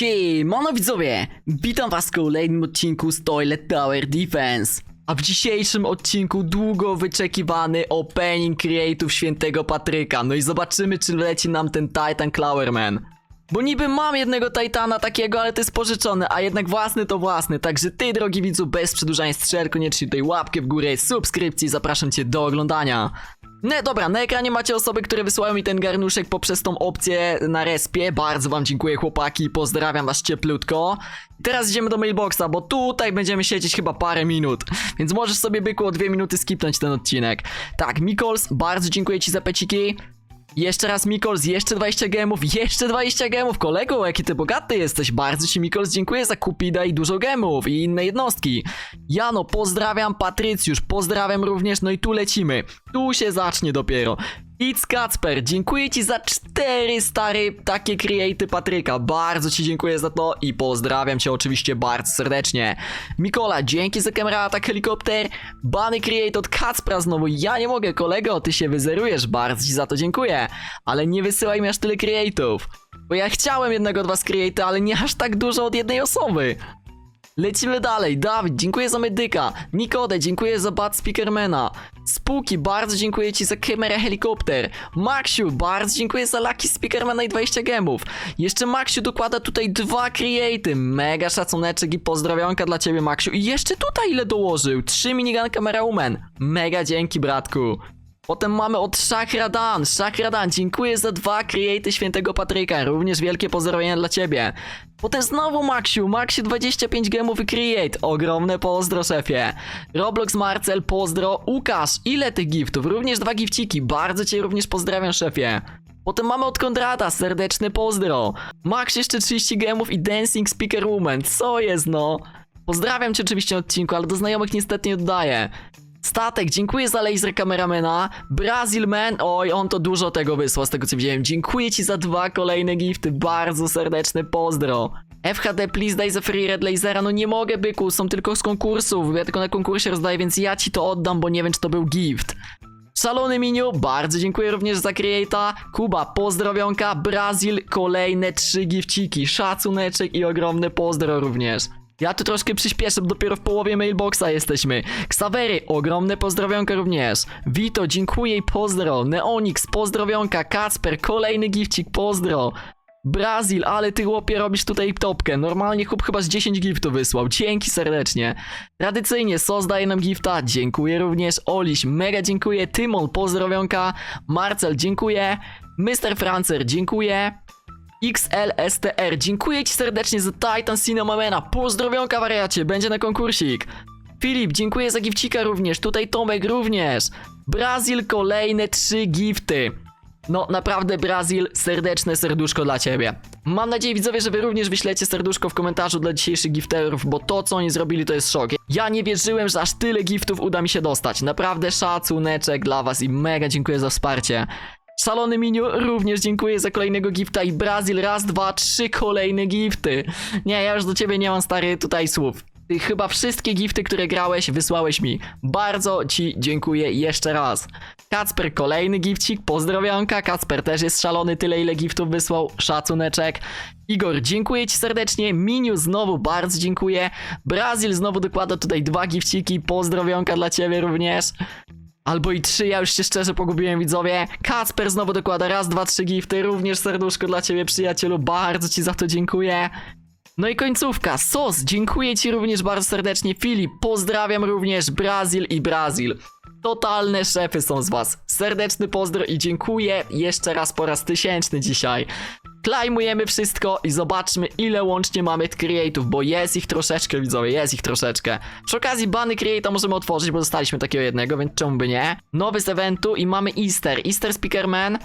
Siemano widzowie! Witam was w kolejnym odcinku z Toilet Tower Defense. A w dzisiejszym odcinku długo wyczekiwany opening create'ów świętego Patryka. No i zobaczymy czy leci nam ten Titan Clowerman. Bo niby mam jednego Titana takiego, ale to jest pożyczony, a jednak własny to własny. Także ty, drogi widzu, bez przedłużania strzel, koniecznie tutaj łapkę w górę, subskrypcji, zapraszam cię do oglądania. No dobra, na ekranie macie osoby, które wysyłają mi ten garnuszek poprzez tą opcję na respie. Bardzo wam dziękuję chłopaki, pozdrawiam was cieplutko. Teraz idziemy do mailboxa, bo tutaj będziemy siedzieć chyba parę minut. Więc możesz sobie byku o dwie minuty skipnąć ten odcinek. Tak, Mikols, bardzo dziękuję ci za peciki. Jeszcze raz Mikols, jeszcze 20 gemów, jeszcze 20 gemów, kolego, jaki ty bogaty jesteś, bardzo ci Mikols dziękuję za Kupida i dużo gemów i inne jednostki. Jano, pozdrawiam, Patrycjusz, pozdrawiam również, no i tu lecimy, tu się zacznie dopiero. It's Kacper, dziękuję ci za cztery stary takie creaty Patryka, bardzo ci dziękuję za to i pozdrawiam cię oczywiście bardzo serdecznie. Mikola, dzięki za kamera atak helikopter, bany create od Kacpra znowu, ja nie mogę kolego, ty się wyzerujesz, bardzo ci za to dziękuję, ale nie wysyłaj mi aż tyle create'ów, bo ja chciałem jednego od was create'a, ale nie aż tak dużo od jednej osoby. Lecimy dalej. Dawid, dziękuję za medyka. Nikode, dziękuję za bad speakermana. Spooky, bardzo dziękuję ci za kamerę helikopter. Maxiu, bardzo dziękuję za lucky speakermana i 20 gemów. Jeszcze Maxiu dokłada tutaj dwa creaty. Mega szacuneczek i pozdrowionka dla ciebie, Maxiu. I jeszcze tutaj ile dołożył? 3 minigun kamera woman. Mega dzięki, bratku. Potem mamy od Shakradan. Shakradan, dziękuję za dwa creaty świętego Patryka. Również wielkie pozdrowienia dla ciebie. Potem znowu Maxiu. Maxiu 25 gemów i create. Ogromne pozdro, szefie. Roblox Marcel, pozdro. Łukasz, ile tych giftów? Również dwa gifciki. Bardzo cię również pozdrawiam, szefie. Potem mamy od Kondrata, serdeczny pozdro. Max jeszcze 30 gemów i Dancing Speaker Woman. Co jest no? Pozdrawiam cię oczywiście na odcinku, ale do znajomych niestety nie oddaję. Statek, dziękuję za laser kameramena. Brazilman, oj, on to dużo tego wysłał, z tego co widziałem. Dziękuję ci za dwa kolejne gifty, bardzo serdeczny pozdro. FHD, please daj za free red lasera, no nie mogę byku, są tylko z konkursów, ja tylko na konkursie rozdaję, więc ja ci to oddam, bo nie wiem czy to był gift. Szalony Miniu, bardzo dziękuję również za creata. Kuba, pozdrowionka. Brazil, kolejne trzy gifciki. Szacuneczek i ogromny pozdro również. Ja tu troszkę przyspieszę, bo dopiero w połowie mailboxa jesteśmy. Xavery, ogromne pozdrowionka również. Vito, dziękuję i pozdro. Neonix, pozdrowionka. Kacper, kolejny gifcik, pozdro. Brazil, ale ty chłopie robisz tutaj topkę. Normalnie chłop chyba z 10 giftów wysłał. Dzięki serdecznie. Tradycyjnie SOS daje nam gifta. Dziękuję również. Oliś, mega dziękuję. Tymon, pozdrowionka. Marcel, dziękuję. Mr. Francer, dziękuję. XLSTR, dziękuję ci serdecznie za Titan Cinnamomena. Pozdrowionka wariacie, będzie na konkursik. Filip, dziękuję za gifcika również. Tutaj Tomek również. Brazil, kolejne trzy gifty. No, naprawdę, Brazil, serdeczne serduszko dla ciebie. Mam nadzieję, widzowie, że wy również wyślecie serduszko w komentarzu dla dzisiejszych gifterów, bo to, co oni zrobili, to jest szok. Ja nie wierzyłem, że aż tyle giftów uda mi się dostać. Naprawdę szacuneczek dla was i mega dziękuję za wsparcie. Szalony Miniu, również dziękuję za kolejnego gifta i Brazil, raz, dwa, trzy kolejne gifty. Nie, ja już do ciebie nie mam, stary, tutaj słów. Ty chyba wszystkie gifty, które grałeś, wysłałeś mi. Bardzo ci dziękuję jeszcze raz. Kacper, kolejny gifcik, pozdrowionka. Kacper też jest szalony, tyle ile giftów wysłał, szacuneczek. Igor, dziękuję ci serdecznie. Miniu znowu bardzo dziękuję. Brazil znowu dokłada tutaj dwa gifciki, pozdrowionka dla ciebie również. Albo i trzy, ja już się szczerze pogubiłem widzowie. Kacper znowu dokłada raz, dwa, trzy gifty, również serduszko dla ciebie przyjacielu, bardzo ci za to dziękuję. No i końcówka, SOS, dziękuję ci również bardzo serdecznie, Filip, pozdrawiam również Brazil i Brazil. Totalne szefy są z was. Serdeczny pozdro i dziękuję jeszcze raz po raz tysięczny dzisiaj. Klejmujemy wszystko i zobaczmy ile łącznie mamy create'ów, bo jest ich troszeczkę widzowie, jest ich troszeczkę. Przy okazji bany create'a możemy otworzyć, bo dostaliśmy takiego jednego, więc czemu by nie? Nowy z eventu i mamy Easter, Easter Speakerman.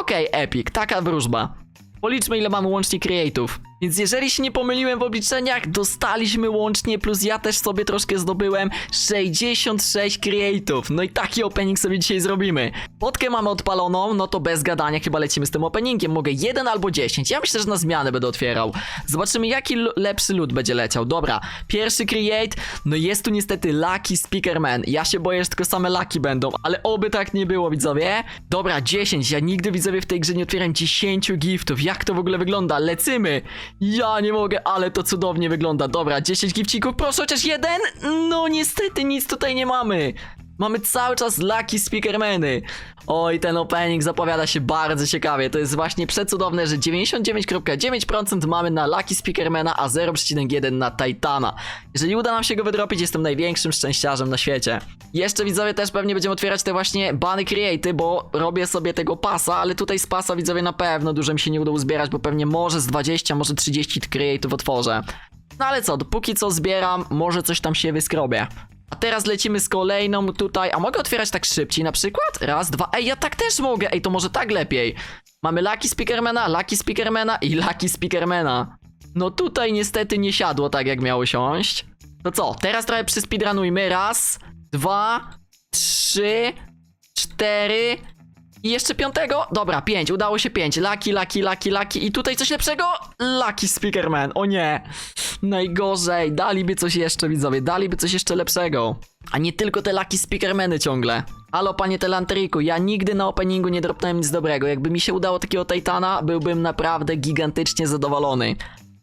Okej, epic, taka wróżba. Policzmy ile mamy łącznie create'ów. Więc jeżeli się nie pomyliłem w obliczeniach, dostaliśmy łącznie, plus ja też sobie troszkę zdobyłem 66 create'ów. No i taki opening sobie dzisiaj zrobimy. Podkę mamy odpaloną, no to bez gadania chyba lecimy z tym openingiem. Mogę jeden albo 10. Ja myślę, że na zmianę będę otwierał. Zobaczymy jaki lepszy lód będzie leciał. Dobra, pierwszy create, no jest tu niestety Lucky Speakerman. Ja się boję, że tylko same Lucky będą, ale oby tak nie było widzowie. Dobra, 10. Ja nigdy widzowie w tej grze nie otwieram 10 giftów. Jak to w ogóle wygląda? Lecymy. Ja nie mogę, ale to cudownie wygląda. Dobra, 10 gifcików, proszę chociaż jeden. No niestety nic tutaj nie mamy. Mamy cały czas Lucky Speakermany. Oj, ten opening zapowiada się bardzo ciekawie. To jest właśnie przecudowne, że 99,9% mamy na Lucky Speakermana, a 0,1% na Titana. Jeżeli uda nam się go wydropić, jestem największym szczęściarzem na świecie. Jeszcze widzowie też pewnie będziemy otwierać te właśnie bany creaty, bo robię sobie tego pasa, ale tutaj z pasa widzowie na pewno dużo mi się nie uda uzbierać, bo pewnie może z 20, może 30 creatów otworzę. No ale co, dopóki co zbieram, może coś tam się wyskrobię. A teraz lecimy z kolejną tutaj. A mogę otwierać tak szybciej na przykład? Raz, dwa. Ej, ja tak też mogę. Ej, to może tak lepiej. Mamy Lucky Speakermana, Lucky Speakermana i Lucky Speakermana. No tutaj niestety nie siadło tak jak miało siąść. To co? Teraz trochę przyspeedrunujmy. Raz, dwa, trzy, cztery. I jeszcze piątego? Dobra, pięć, udało się pięć. Lucky, lucky, lucky, lucky. I tutaj coś lepszego? Lucky Speakerman. O nie. Najgorzej. Daliby coś jeszcze, widzowie. Daliby coś jeszcze lepszego. A nie tylko te Lucky Speakermany ciągle. Halo, panie Telantriku, ja nigdy na openingu nie dropnąłem nic dobrego. Jakby mi się udało takiego Titana, byłbym naprawdę gigantycznie zadowolony.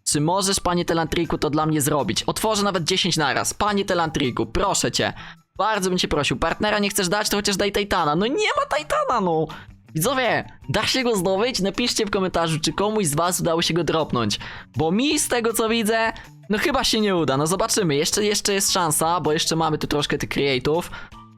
Czy możesz, panie Telantriku, to dla mnie zrobić? Otworzę nawet 10 naraz. Panie Telantriku, proszę cię. Bardzo bym cię prosił. Partnera nie chcesz dać, to chociaż daj Titana. No nie ma Titana, no! Widzowie, da się go zdobyć? Napiszcie w komentarzu, czy komuś z was udało się go dropnąć. Bo mi z tego co widzę, no chyba się nie uda. No zobaczymy. Jeszcze, jeszcze jest szansa, bo jeszcze mamy tu troszkę tych create'ów.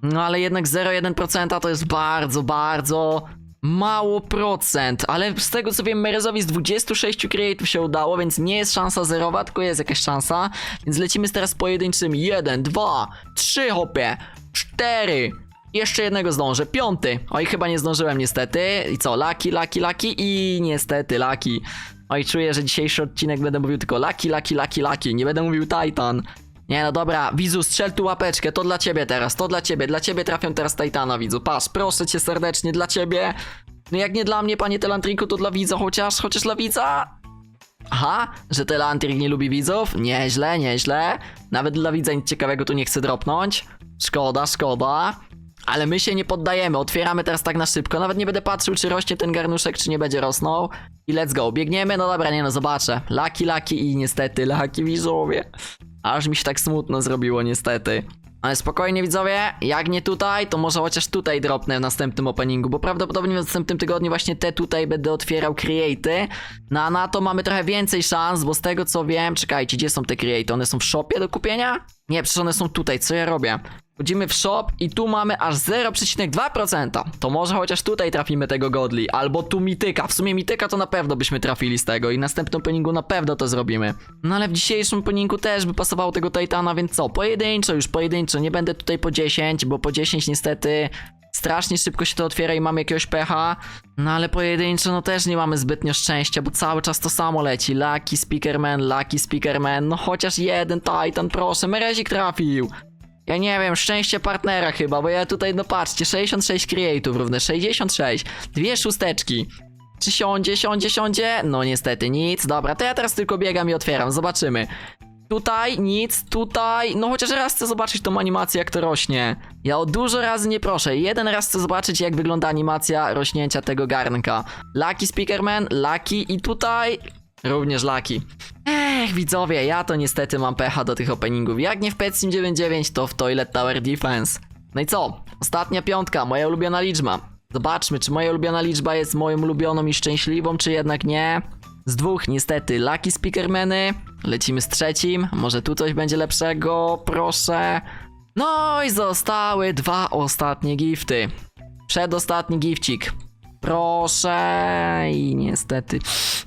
No ale jednak 0,1% to jest bardzo, bardzo mało procent. Ale z tego co wiem, Merezowi z 26 create'ów się udało, więc nie jest szansa zerowa, tylko jest jakaś szansa. Więc lecimy z teraz pojedynczymi. 1, 2, 3 hopie, 4. Jeszcze jednego zdążę. Piąty. Oj, chyba nie zdążyłem niestety. I co? Laki, laki, laki i niestety laki. Oj, czuję, że dzisiejszy odcinek będę mówił tylko laki, laki, laki, laki. Nie będę mówił Titan. Nie no dobra, widzu, strzel tu łapeczkę, to dla ciebie teraz, to dla ciebie, dla ciebie trafią teraz Titana, widzu, patrz, proszę cię serdecznie, dla ciebie. No jak nie dla mnie, panie Telantriku, to dla widza chociaż, chociaż dla widza? Aha, że Telantrik nie lubi widzów? Nieźle, nieźle. Nawet dla widza nic ciekawego tu nie chce dropnąć. Szkoda, szkoda. Ale my się nie poddajemy, otwieramy teraz tak na szybko. Nawet nie będę patrzył, czy rośnie ten garnuszek, czy nie będzie rosnął. I let's go, biegniemy, no dobra, nie no, zobaczę. Laki, laki i niestety, laki widzowie. Aż mi się tak smutno zrobiło, niestety. Ale spokojnie widzowie, jak nie tutaj, to może chociaż tutaj dropnę w następnym openingu, bo prawdopodobnie w następnym tygodniu właśnie te tutaj będę otwierał create'y. No a na to mamy trochę więcej szans, bo z tego co wiem, czekajcie, gdzie są te create'y? One są w shopie do kupienia? Nie, przecież one są tutaj, co ja robię? Wchodzimy w shop i tu mamy aż 0,2%. To może chociaż tutaj trafimy tego godli, albo tu mityka. W sumie mityka to na pewno byśmy trafili z tego i następnym openingu na pewno to zrobimy. No ale w dzisiejszym openingu też by pasowało tego Titana, więc co? Pojedynczo, już pojedynczo. Nie będę tutaj po 10, bo po 10 niestety strasznie szybko się to otwiera i mamy jakiegoś pecha. No ale pojedynczo no też nie mamy zbytnio szczęścia, bo cały czas to samo leci. Lucky Speakerman, Lucky Speakerman. No chociaż jeden Titan, proszę. Merezik trafił. Ja nie wiem, szczęście partnera chyba, bo ja tutaj, no patrzcie, 66 create'ów równe, 66, dwie szósteczki. Czy siądzie, siądzie, siądzie? No niestety nic, dobra, to ja teraz tylko biegam i otwieram, zobaczymy. Tutaj nic, tutaj, no chociaż raz chcę zobaczyć tą animację jak to rośnie. Ja o dużo razy nie proszę, jeden raz chcę zobaczyć jak wygląda animacja rośnięcia tego garnka. Lucky Speakerman, Lucky i tutaj również Lucky. Ech, widzowie, ja to niestety mam pecha do tych openingów. Jak nie w Pet Sim 99, to w Toilet Tower Defense. No i co? Ostatnia piątka, moja ulubiona liczba. Zobaczmy, czy moja ulubiona liczba jest moją ulubioną i szczęśliwą, czy jednak nie. Z dwóch niestety Lucky Speakermany. Lecimy z trzecim. Może tu coś będzie lepszego, proszę. No i zostały dwa ostatnie gifty. Przedostatni gifcik. Proszę i niestety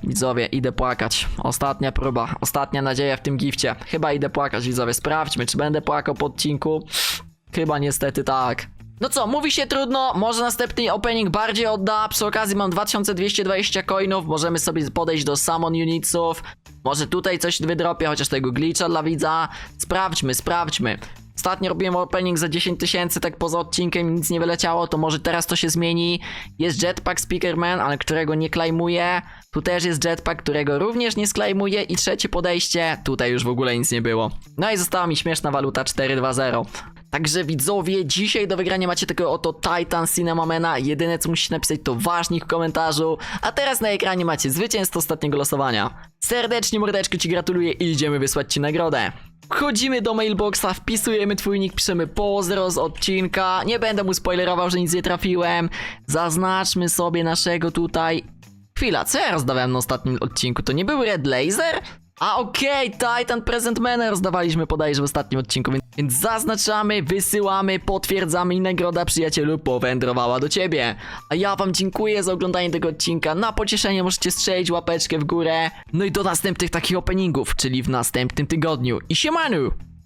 widzowie idę płakać. Ostatnia próba, ostatnia nadzieja w tym gifcie. Chyba idę płakać widzowie. Sprawdźmy czy będę płakał po odcinku. Chyba niestety tak. No co, mówi się trudno, może następny opening bardziej odda. Przy okazji mam 2220 coinów, możemy sobie podejść do summon unitsów. Może tutaj coś wydropię, chociaż tego glitcha dla widza. Sprawdźmy, sprawdźmy. Ostatnio robiłem opening za 10 tysięcy, tak poza odcinkiem nic nie wyleciało, to może teraz to się zmieni. Jest Jetpack Speakerman, ale którego nie klejmuję. Tu też jest Jetpack, którego również nie sklejmuję. I trzecie podejście, tutaj już w ogóle nic nie było. No i została mi śmieszna waluta 420. Także widzowie, dzisiaj do wygrania macie tego oto Titan Cinnamomana. Jedyne co musicie napisać to ważnik w komentarzu. A teraz na ekranie macie zwycięzcę ostatniego losowania. Serdecznie mordeczko ci gratuluję i idziemy wysłać ci nagrodę. Wchodzimy do mailboxa, wpisujemy twój nick, piszemy pozdro z odcinka. Nie będę mu spoilerował, że nic nie trafiłem. Zaznaczmy sobie naszego tutaj Chwila, co ja rozdawałem na ostatnim odcinku? To nie był Red Laser? A okej, Titan Present Man rozdawaliśmy bodajże w ostatnim odcinku, więc, więc zaznaczamy, wysyłamy, potwierdzamy i nagroda przyjacielu powędrowała do ciebie. A ja wam dziękuję za oglądanie tego odcinka, na pocieszenie możecie strzelić łapeczkę w górę. No i do następnych takich openingów, czyli w następnym tygodniu. I siemanu!